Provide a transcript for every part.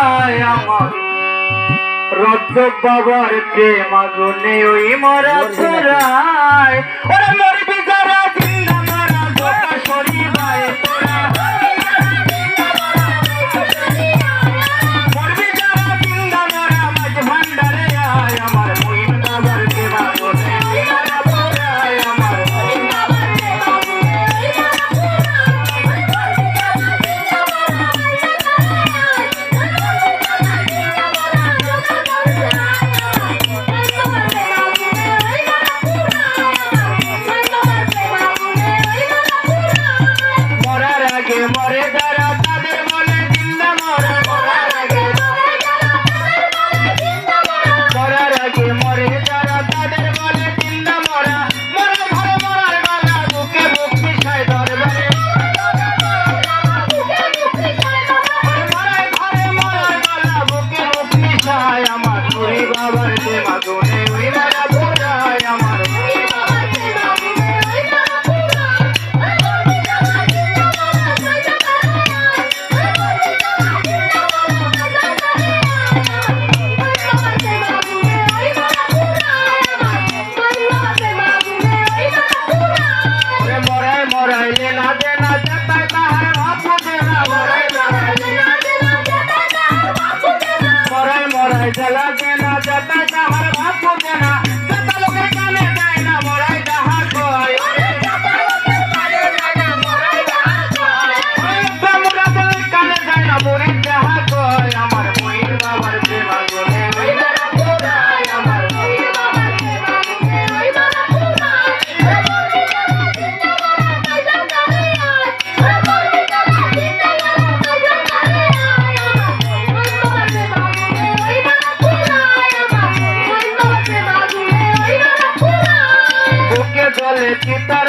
যায় বাবার কে মাগুনে ওই মরা ছড়ায়। पूजना जता का हर बात पूजना de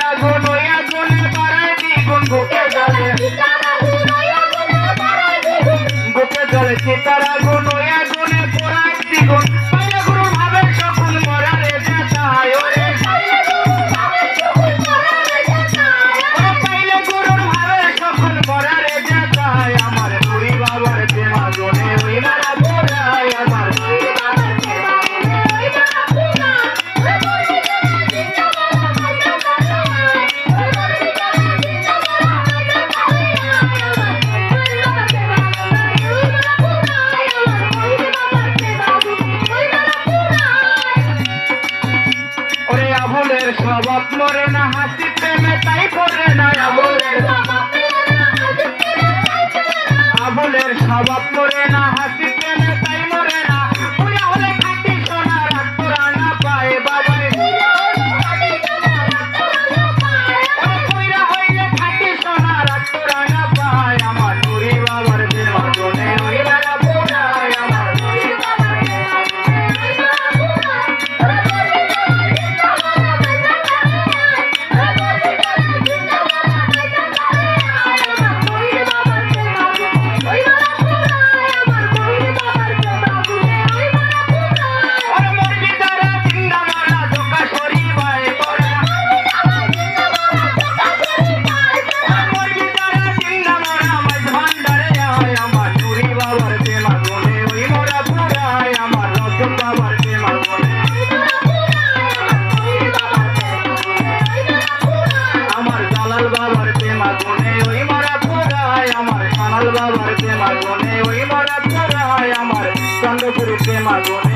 স্বভাব মরে না হাসি প্রেমে তাই পড়ে না আবুলের। আবুলের স্বভাব মরে না হাসি আচ্ছা তারা আমার চন্দ্রপুরীতে মাগুন।